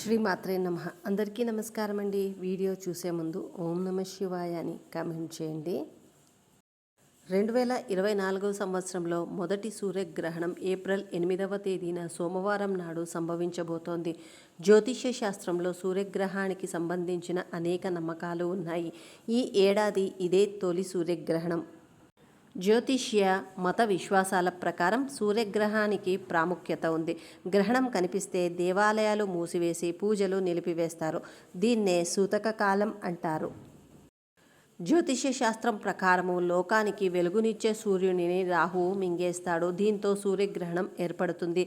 శ్రీమాత్రే నమ. అందరికీ నమస్కారం అండి. వీడియో చూసే ముందు ఓం నమ శివాయ అని కామెంట్ చేయండి. రెండు వేల ఇరవై నాలుగవ సంవత్సరంలో మొదటి సూర్యగ్రహణం ఏప్రిల్ ఎనిమిదవ తేదీన సోమవారం నాడు సంభవించబోతోంది. జ్యోతిష్య శాస్త్రంలో సూర్యగ్రహణానికి సంబంధించిన అనేక నమ్మకాలు ఉన్నాయి. ఈ ఏడాది ఇదే తొలి సూర్యగ్రహణం. జ్యోతిష్య మత విశ్వాసాల ప్రకారం సూర్యగ్రహానికి ప్రాముఖ్యత ఉంది. గ్రహణం కనిపిస్తే దేవాలయాలు మూసివేసి పూజలు నిలిపివేస్తారు. దీన్నే సూతక కాలం అంటారు. జ్యోతిష్య శాస్త్రం ప్రకారము లోకానికి వెలుగునిచ్చే సూర్యునిని రాహువు మింగేస్తాడు. దీంతో సూర్యగ్రహణం ఏర్పడుతుంది.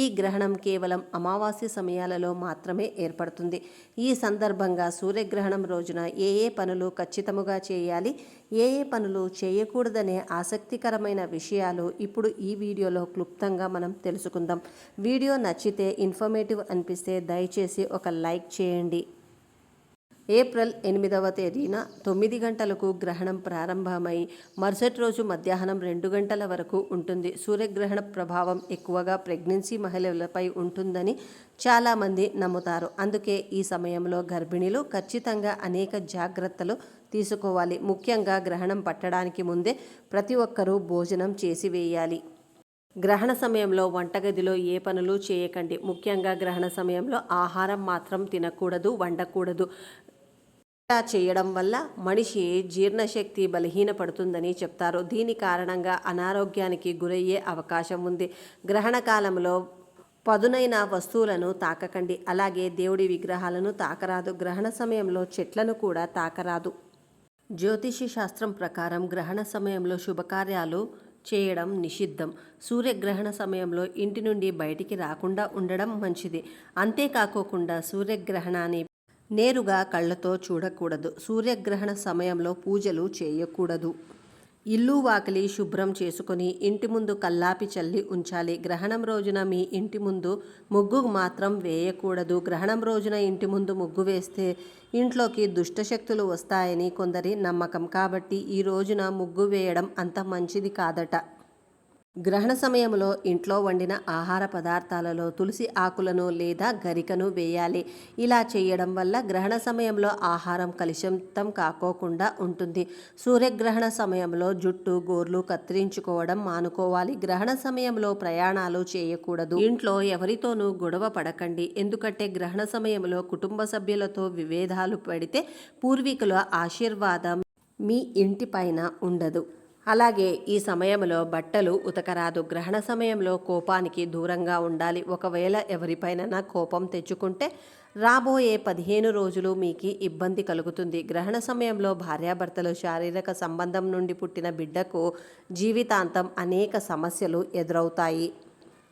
ఈ గ్రహణం కేవలం అమావాస్య సమయాలలో మాత్రమే ఏర్పడుతుంది. ఈ సందర్భంగా సూర్యగ్రహణం రోజున ఏ ఏ పనులు ఖచ్చితముగా చేయాలి? ఏ ఏ పనులు చేయకూడదనే ఆసక్తికరమైన విషయాలు ఇప్పుడు ఈ వీడియోలో క్లుప్తంగా మనం తెలుసుకుందాం. వీడియో నచ్చితే ఇన్ఫర్మేటివ్ అనిపిస్తే దయచేసి ఒక లైక్ చేయండి. ఏప్రిల్ ఎనిమిదవ తేదీన తొమ్మిది గంటలకు గ్రహణం ప్రారంభమై మరుసటి రోజు మధ్యాహ్నం రెండు గంటల వరకు ఉంటుంది. సూర్యగ్రహణ ప్రభావం ఎక్కువగా ప్రెగ్నెన్సీ మహిళలపై ఉంటుందని చాలామంది నమ్ముతారు. అందుకే ఈ సమయంలో గర్భిణీలు ఖచ్చితంగా అనేక జాగ్రత్తలు తీసుకోవాలి. ముఖ్యంగా గ్రహణం పట్టడానికి ముందే ప్రతి ఒక్కరూ భోజనం చేసి వేయాలి. గ్రహణ సమయంలో వంటగదిలో ఏ పనులు చేయకండి. ముఖ్యంగా గ్రహణ సమయంలో ఆహారం మాత్రం తినకూడదు వండకూడదు. ఇలా చేయడం వల్ల మనిషి జీర్ణశక్తి బలహీనపడుతుందని చెప్తారు. దీని కారణంగా అనారోగ్యానికి గురయ్యే అవకాశం ఉంది. గ్రహణ కాలంలో పదునైన వస్తువులను తాకకండి. అలాగే దేవుడి విగ్రహాలను తాకరాదు. గ్రహణ సమయంలో చెట్లను కూడా తాకరాదు. జ్యోతిషి శాస్త్రం ప్రకారం గ్రహణ సమయంలో శుభకార్యాలు చేయడం నిషిద్ధం. సూర్యగ్రహణ సమయంలో ఇంటి నుండి బయటికి రాకుండా ఉండడం మంచిది. అంతేకాకోకుండా సూర్యగ్రహణాన్ని నేరుగా కళ్ళతో చూడకూడదు. సూర్యగ్రహణ సమయంలో పూజలు చేయకూడదు. ఇల్లు వాకిలి శుభ్రం చేసుకొని ఇంటి ముందు కల్లాపి చల్లి ఉంచాలి. గ్రహణం రోజున మీ ఇంటి ముందు ముగ్గు మాత్రం వేయకూడదు. గ్రహణం రోజున ఇంటి ముందు ముగ్గు వేస్తే ఇంట్లోకి దుష్టశక్తులు వస్తాయని కొందరి నమ్మకం. కాబట్టి ఈ రోజున ముగ్గు వేయడం అంత మంచిది కాదట. గ్రహణ సమయంలో ఇంట్లో వండిన ఆహార పదార్థాలలో తులసి ఆకులను లేదా గరికను వేయాలి. ఇలా చేయడం వల్ల గ్రహణ సమయంలో ఆహారం కలుషితం కాకోకుండా ఉంటుంది. సూర్యగ్రహణ సమయంలో జుట్టు గోర్లు కత్తిరించుకోవడం మానుకోవాలి. గ్రహణ సమయంలో ప్రయాణాలు చేయకూడదు. ఇంట్లో ఎవరితోనూ గొడవ పడకండి. ఎందుకంటే గ్రహణ సమయంలో కుటుంబ సభ్యులతో విభేదాలు పడితే పూర్వీకుల ఆశీర్వాదం మీ ఇంటిపైన ఉండదు. అలాగే ఈ సమయంలో బట్టలు ఉతకరాదు. గ్రహణ సమయంలో కోపానికి దూరంగా ఉండాలి. ఒకవేళ ఎవరిపైన కోపం తెచ్చుకుంటే రాబోయే పదిహేను రోజులు మీకు ఇబ్బంది కలుగుతుంది. గ్రహణ సమయంలో భార్యాభర్తలు శారీరక సంబంధం నుండి పుట్టిన బిడ్డకు జీవితాంతం అనేక సమస్యలు ఎదురవుతాయి.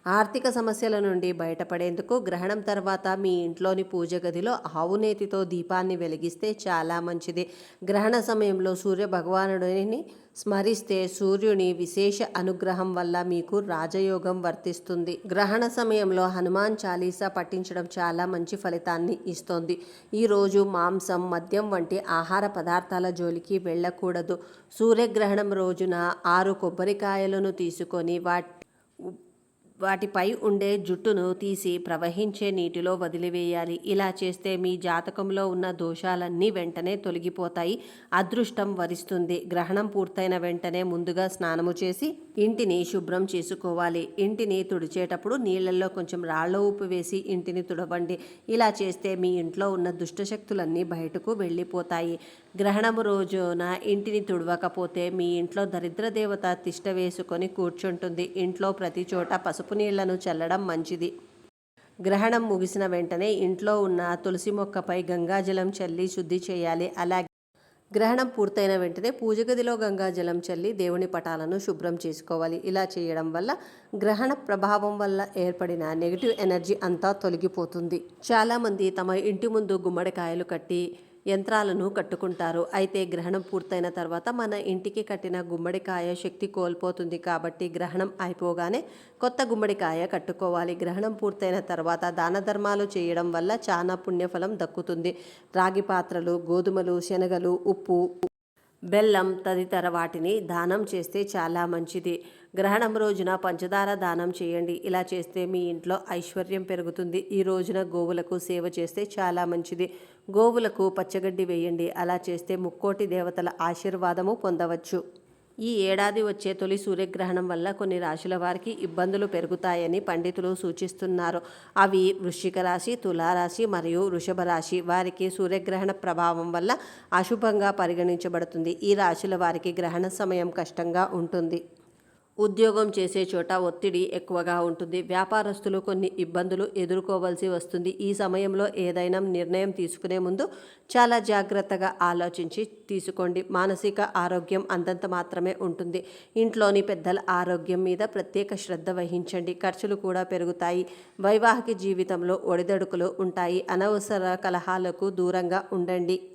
ఆర్థిక సమస్యల నుండి బయటపడేందుకు గ్రహణం తర్వాత మీ ఇంట్లోని పూజ గదిలో ఆవు నేతితో దీపాన్ని వెలిగిస్తే చాలా మంచిది. గ్రహణ సమయంలో సూర్య భగవానుడిని స్మరిస్తే సూర్యుని విశేష అనుగ్రహం వల్ల మీకు రాజయోగం వర్తిస్తుంది. గ్రహణ సమయంలో హనుమాన్ చాలీసా పఠించడం చాలా మంచి ఫలితాన్ని ఇస్తుంది. ఈరోజు మాంసం మద్యం వంటి ఆహార పదార్థాల జోలికి వెళ్ళకూడదు. సూర్యగ్రహణం రోజున ఆరు కొబ్బరికాయలను తీసుకొని వాటి వాటిపై ఉండే జుట్టును తీసి ప్రవహించే నీటిలో వదిలివేయాలి. ఇలా చేస్తే మీ జాతకంలో ఉన్న దోషాలన్నీ వెంటనే తొలగిపోతాయి. అదృష్టం వరిస్తుంది. గ్రహణం పూర్తయిన వెంటనే ముందుగా స్నానము చేసి ఇంటిని శుభ్రం చేసుకోవాలి. ఇంటిని తుడిచేటప్పుడు నీళ్ళల్లో కొంచెం రాళ్ళ ఉప్పు వేసి ఇంటిని తుడవండి. ఇలా చేస్తే మీ ఇంట్లో ఉన్న దుష్టశక్తులన్నీ బయటకు వెళ్ళిపోతాయి. గ్రహణము రోజున ఇంటిని తుడవకపోతే మీ ఇంట్లో దరిద్ర దేవత తిష్ట వేసుకొని కూర్చుంటుంది. ఇంట్లో ప్రతి చోట పసుపు పసుపు నీళ్ళను చల్లడం మంచిది. గ్రహణం ముగిసిన వెంటనే ఇంట్లో ఉన్న తులసి మొక్కపై గంగాజలం చల్లి శుద్ధి చేయాలి. అలాగే గ్రహణం పూర్తయిన వెంటనే పూజ గదిలో గంగాజలం చల్లి దేవుని పటాలను శుభ్రం చేసుకోవాలి. ఇలా చేయడం వల్ల గ్రహణ ప్రభావం వల్ల ఏర్పడిన నెగిటివ్ ఎనర్జీ అంతా తొలగిపోతుంది. చాలామంది తమ ఇంటి ముందు గుమ్మడికాయలు కట్టి యంత్రాలను కట్టుకుంటారు. అయితే గ్రహణం పూర్తయిన తర్వాత మన ఇంటికి కట్టిన గుమ్మడికాయ శక్తి కోల్పోతుంది కాబట్టి గ్రహణం అయిపోగానే కొత్త గుమ్మడికాయ కట్టుకోవాలి. గ్రహణం పూర్తయిన తర్వాత దాన ధర్మాలు చేయడం వల్ల చాలా పుణ్యఫలం దక్కుతుంది. రాగి పాత్రలు గోధుమలు శనగలు ఉప్పు బెల్లం తదితర వాటిని దానం చేస్తే చాలా మంచిది. గ్రహణం రోజున పంచదార దానం చేయండి. ఇలా చేస్తే మీ ఇంట్లో ఐశ్వర్యం పెరుగుతుంది. ఈ రోజున గోవులకు సేవ చేస్తే చాలా మంచిది. గోవులకు పచ్చగడ్డి వేయండి. అలా చేస్తే ముక్కోటి దేవతల ఆశీర్వాదము పొందవచ్చు. ఈ ఏడాది వచ్చే తొలి సూర్యగ్రహణం వల్ల కొన్ని రాశుల వారికి ఇబ్బందులు పెరుగుతాయని పండితులు సూచిస్తున్నారు. అవి వృశ్చిక రాశి తులారాశి మరియు వృషభ రాశి. వారికి సూర్యగ్రహణ ప్రభావం వల్ల అశుభంగా పరిగణించబడుతుంది. ఈ రాశుల వారికి గ్రహణ సమయం కష్టంగా ఉంటుంది. ఉద్యోగం చేసే చోట ఒత్తిడి ఎక్కువగా ఉంటుంది. వ్యాపారస్తులు కొన్ని ఇబ్బందులు ఎదుర్కోవాల్సి వస్తుంది. ఈ సమయంలో ఏదైనా నిర్ణయం తీసుకునే ముందు చాలా జాగ్రత్తగా ఆలోచించి తీసుకోండి. మానసిక ఆరోగ్యం అంతంత మాత్రమే ఉంటుంది. ఇంట్లోని పెద్దల ఆరోగ్యం మీద ప్రత్యేక శ్రద్ధ వహించండి. ఖర్చులు కూడా పెరుగుతాయి. వైవాహిక జీవితంలో ఒడిదడుకులు ఉంటాయి. అనవసర కలహాలకు దూరంగా ఉండండి.